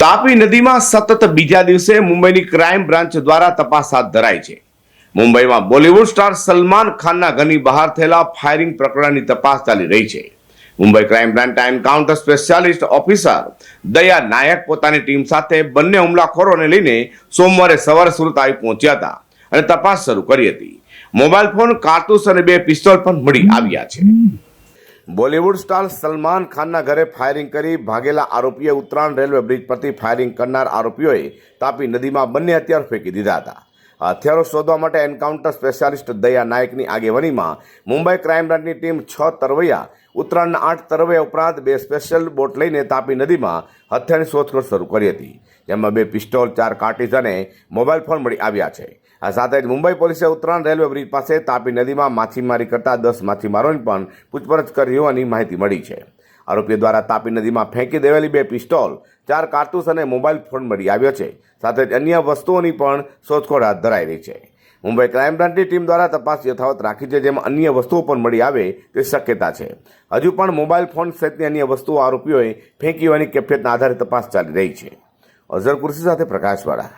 તાપી નદીમાં સતત બીજા દિવસે મુંબઈની ક્રાઇમ બ્રાન્ચ દ્વારા તપાસ હાથ ધરાઈ છે. મુંબઈમાં બોલિવૂડ સ્ટાર સલમાન ખાનના ઘરની બહાર થયેલા ફાયરિંગ પ્રકરણની તપાસ ચાલી રહી છે. મુંબઈ ક્રાઇમ બ્રાન્ચના encounter specialist officer Daya Nayak પોતાની ટીમ સાથે બંને હુમલાખોરોને લઈને સોમવારે સવારે સુરત આવી પહોંચ્યા હતા અને તપાસ શરૂ કરી હતી. મોબાઈલ ફોન, કારતૂસ અને બે પિસ્તોલ પણ મળી આવ્યા છે. બોલિવૂડ સ્ટાર સલમાન ખાનના ઘરે ફાયરિંગ કરી ભાગેલા આરોપીએ ઉત્તરાયણ રેલવે બ્રિજ પરથી ફાયરિંગ કરનાર આરોપીઓએ તાપી નદીમાં બંને હથિયાર ફેંકી દીધા હતા. હથિયારો શોધવા માટે એન્કાઉન્ટર સ્પેશિયાલિસ્ટ દયા નાયકની આગેવાનીમાં મુંબઈ ક્રાઇમ બ્રાન્ચની ટીમ છ તરવૈયા, ઉત્તરાયણના આઠ તરવૈયા ઉપરાંત બે સ્પેશિયલ બોટ લઈને તાપી નદીમાં હથિયારની શોધખોળ શરૂ કરી હતી, જેમાં બે પિસ્ટોલ ચાર કાર્ટીજ અને મોબાઈલ ફોન મળી આવ્યા છે. આ સાથે જ મુંબઈ પોલીસે ઉત્તરાયણ રેલવે બ્રિજ પાસે તાપી નદીમાં માછીમારી કરતા દસ માછીમારોની પણ પૂછપરછ કરી હોવાની માહિતી મળી છે. આરોપીઓ દ્વારા તાપી નદીમાં ફેંકી દેવાલી બે પિસ્તોલ, ચાર કારતૂસ અને મોબાઈલ ફોન મળી આવ્યો છે. સાથે જ અન્ય વસ્તુઓની પણ શોધખોળ હાથ ધરાઈ રહી છે. મુંબઈ ક્રાઇમ બ્રાન્ચની ટીમ દ્વારા તપાસ યથાવત રાખી છે, જેમાં અન્ય વસ્તુઓ પણ મળી આવે તે શક્યતા છે. હજુ પણ મોબાઈલ ફોન સહિતની અન્ય વસ્તુઓ આરોપીઓએ ફેંકી હોવાની કેફિયતના આધારે તપાસ ચાલી રહી છે. અઝર કુર્સી સાથે પ્રકાશવાળા